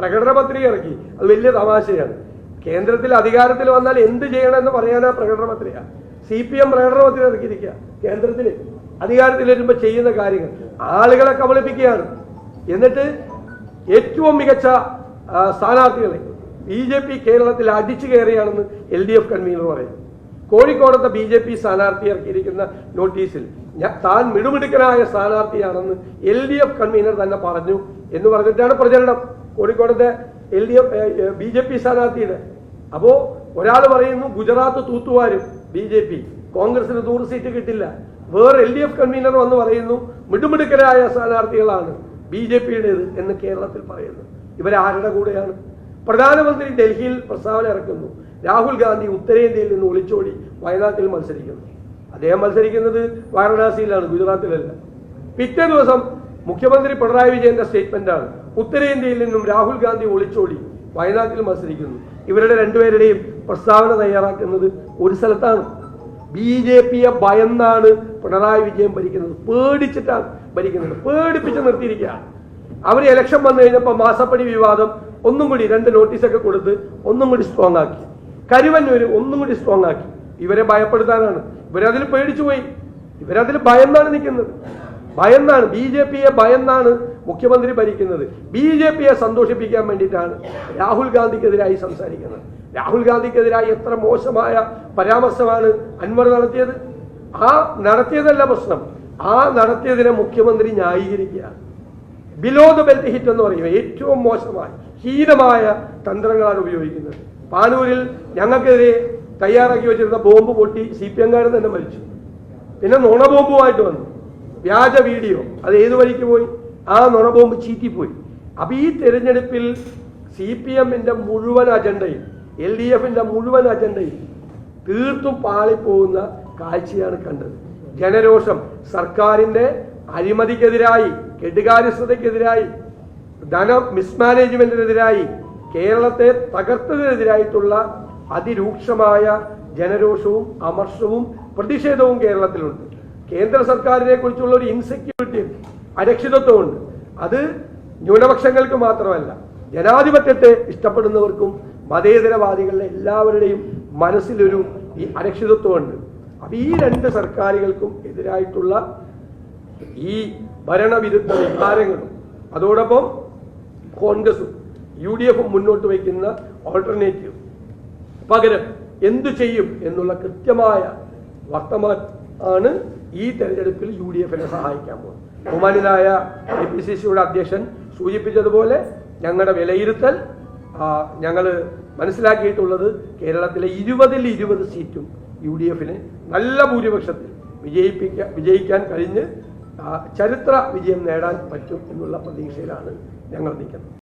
പ്രകടന പത്രിക ഇറക്കി. അത് വലിയ തമാശയാണ്. കേന്ദ്രത്തിൽ അധികാരത്തിൽ വന്നാൽ എന്ത് ചെയ്യണമെന്ന് പറയാനാ പ്രകടന പത്രിക സി പി എം പ്രകടന പത്രിക ഇറക്കിയിരിക്കുക കേന്ദ്രത്തിൽ. അധികാരത്തിൽ വരുമ്പോൾ ചെയ്യുന്ന കാര്യങ്ങൾ. ആളുകളെ കബളിപ്പിക്കുകയാണ്. എന്നിട്ട് ഏറ്റവും മികച്ച സ്ഥാനാർത്ഥികളെ ബി ജെ പി കേരളത്തിൽ അടിച്ചു കയറിയാണെന്ന് എൽ ഡി എഫ് കൺവീനർ പറയുന്നു കോഴിക്കോടത്തെ ബി ജെ പി സ്ഥാനാർത്ഥി ഇറക്കിയിരിക്കുന്ന നോട്ടീസിൽ താൻ മിടുമിടുക്കനായ സ്ഥാനാർത്ഥിയാണെന്ന് എൽ ഡി എഫ് കൺവീനർ തന്നെ പറഞ്ഞു എന്ന് പറഞ്ഞിട്ടാണ് പ്രചരണം. കോഴിക്കോടത്തെ L D F B J P സ്ഥാനാർത്ഥിയുടെ. അപ്പോ ഒരാൾ പറയുന്നു ഗുജറാത്ത് തൂത്തുവാരും ബി ജെ പി കോൺഗ്രസിന് നൂറ് സീറ്റ് കിട്ടില്ല. വേറെ എൽ ഡി എഫ് കൺവീനർ വന്ന് പറയുന്നു മിടുമിടുക്കരായ സ്ഥാനാർത്ഥികളാണ് ബി ജെ പിയുടേത് എന്ന് കേരളത്തിൽ പറയുന്നു. ഇവരാരുടെ കൂടെയാണ്. പ്രധാനമന്ത്രി ഡൽഹിയിൽ പ്രസ്താവന ഇറക്കുന്നു. രാഹുൽ ഗാന്ധി ഉത്തരേന്ത്യയിൽ നിന്ന് ഒളിച്ചോടി വയനാട്ടിൽ മത്സരിക്കുന്നു. അദ്ദേഹം മത്സരിക്കുന്നത് വാരണാസിയിലാണ് ഗുജറാത്തിലല്ല. പിറ്റേ ദിവസം മുഖ്യമന്ത്രി പിണറായി വിജയന്റെ സ്റ്റേറ്റ്മെന്റാണ്. ഉത്തരേന്ത്യയിൽ നിന്നും രാഹുൽ ഗാന്ധി ഒളിച്ചോടി വയനാട്ടിൽ മത്സരിക്കുന്നു. ഇവരുടെ രണ്ടുപേരുടെയും പ്രസ്താവന തയ്യാറാക്കുന്നത് ഒരു സ്ഥലത്താണ്. ബി ജെ പിയെ ഭയന്നാണ് പിണറായി വിജയൻ ഭരിക്കുന്നത്. പേടിച്ചിട്ടാണ് ഭരിക്കുന്നത്. പേടിപ്പിച്ച് നിർത്തിയിരിക്കുകയാണ്. അവർ ഇലക്ഷൻ വന്നു കഴിഞ്ഞപ്പോൾ മാസപ്പടി വിവാദം ഒന്നും കൂടി രണ്ട് നോട്ടീസൊക്കെ കൊടുത്ത് ഒന്നും കൂടി സ്ട്രോങ് ആക്കി. കരുവന്നൂര് ഒന്നും കൂടി സ്ട്രോങ് ആക്കി. ഇവരെ ഭയപ്പെടുത്താനാണ്. ഇവരതിൽ പേടിച്ചു പോയി ഇവരതിൽ ഭയന്നാണ് നിൽക്കുന്നത്. ഭയന്നാണ്. ബി ജെ പിയെ ഭയന്നാണ് മുഖ്യമന്ത്രി ഭരിക്കുന്നത് ബി ജെ പിയെ സന്തോഷിപ്പിക്കാൻ വേണ്ടിയിട്ടാണ് രാഹുൽ ഗാന്ധിക്കെതിരായി സംസാരിക്കുന്നത്. രാഹുൽ ഗാന്ധിക്കെതിരായി എത്ര മോശമായ പരാമർശമാണ് അൻവർ നടത്തിയത്. ആ നടത്തിയതല്ല പ്രശ്നം. ആ നടത്തിയതിനെ മുഖ്യമന്ത്രി ന്യായീകരിക്കുകയാണ്. ബിലോ ദ ബെൽറ്റ് ഹിറ്റ് എന്ന് പറയുന്നത് ഏറ്റവും മോശമായ ഹീനമായ തന്ത്രങ്ങളാണ് ഉപയോഗിക്കുന്നത്. പാനൂരിൽ ഞങ്ങൾക്കെതിരെ തയ്യാറാക്കി വെച്ചിരുന്ന ബോംബ് പൊട്ടി സി പി എംകാരൻ തന്നെ മരിച്ചു. പിന്നെ നുണ ബോംബുമായിട്ട് വന്നു. വ്യാജ വീഡിയോ. അത് ഏത് വഴിക്ക് പോയി? ആ നുണ ബോംബ് ചീറ്റിപ്പോയി. അപ്പൊ ഈ തെരഞ്ഞെടുപ്പിൽ സി പി എമ്മിന്റെ മുഴുവൻ അജണ്ടയിൽ എൽ ഡി എഫിന്റെ മുഴുവൻ അജണ്ടയിൽ തീർത്തും പാളിപ്പോകുന്ന കാഴ്ചയാണ് കണ്ടത്. ജനരോഷം സർക്കാരിന്റെ അഴിമതിക്കെതിരായി കെടുകാര്യസ്ഥതയ്ക്കെതിരായി ധന മിസ്മാനേജ്മെന്റിനെതിരായി കേരളത്തെ തകർത്തതിനെതിരായിട്ടുള്ള അതിരൂക്ഷമായ ജനരോഷവും അമർഷവും പ്രതിഷേധവും കേരളത്തിലുണ്ട്. കേന്ദ്ര സർക്കാരിനെ കുറിച്ചുള്ള ഒരു ഇൻസെക്യൂരിറ്റി അരക്ഷിതത്വമുണ്ട്. അത് ന്യൂനപക്ഷങ്ങൾക്ക് മാത്രമല്ല ജനാധിപത്യത്തെ ഇഷ്ടപ്പെടുന്നവർക്കും മതേതരവാദികളുടെ എല്ലാവരുടെയും മനസ്സിലൊരു ഈ അരക്ഷിതത്വമുണ്ട്. അപ്പൊ ഈ രണ്ട് സർക്കാരുകൾക്കും എതിരായിട്ടുള്ള ഈ ഭരണവിരുദ്ധ വികാരങ്ങളും അതോടൊപ്പം കോൺഗ്രസും യു ഡി എഫും മുന്നോട്ട് വയ്ക്കുന്ന ഓൾട്ടർനേറ്റീവ് പകരം എന്തു ചെയ്യും എന്നുള്ള കൃത്യമായ വർത്തമാനം ആണ് ഈ തെരഞ്ഞെടുപ്പിൽ യു ഡി എഫിനെ സഹായിക്കാൻ പോകുന്നത്. ബഹുമാനിതായ എ പി സി സിയുടെ അധ്യക്ഷൻ സൂചിപ്പിച്ചതുപോലെ ഞങ്ങളുടെ വിലയിരുത്തൽ ഞങ്ങൾ മനസ്സിലാക്കിയിട്ടുള്ളത് കേരളത്തിലെ ഇരുപതിൽ ഇരുപത് സീറ്റും യു ഡി എഫിന് നല്ല ഭൂരിപക്ഷത്തിൽ വിജയിപ്പിക്കാൻ വിജയിക്കാൻ കഴിഞ്ഞ് ചരിത്ര വിജയം നേടാൻ പറ്റും എന്നുള്ള പ്രതീക്ഷയിലാണ് ഞങ്ങൾ നിൽക്കുന്നത്.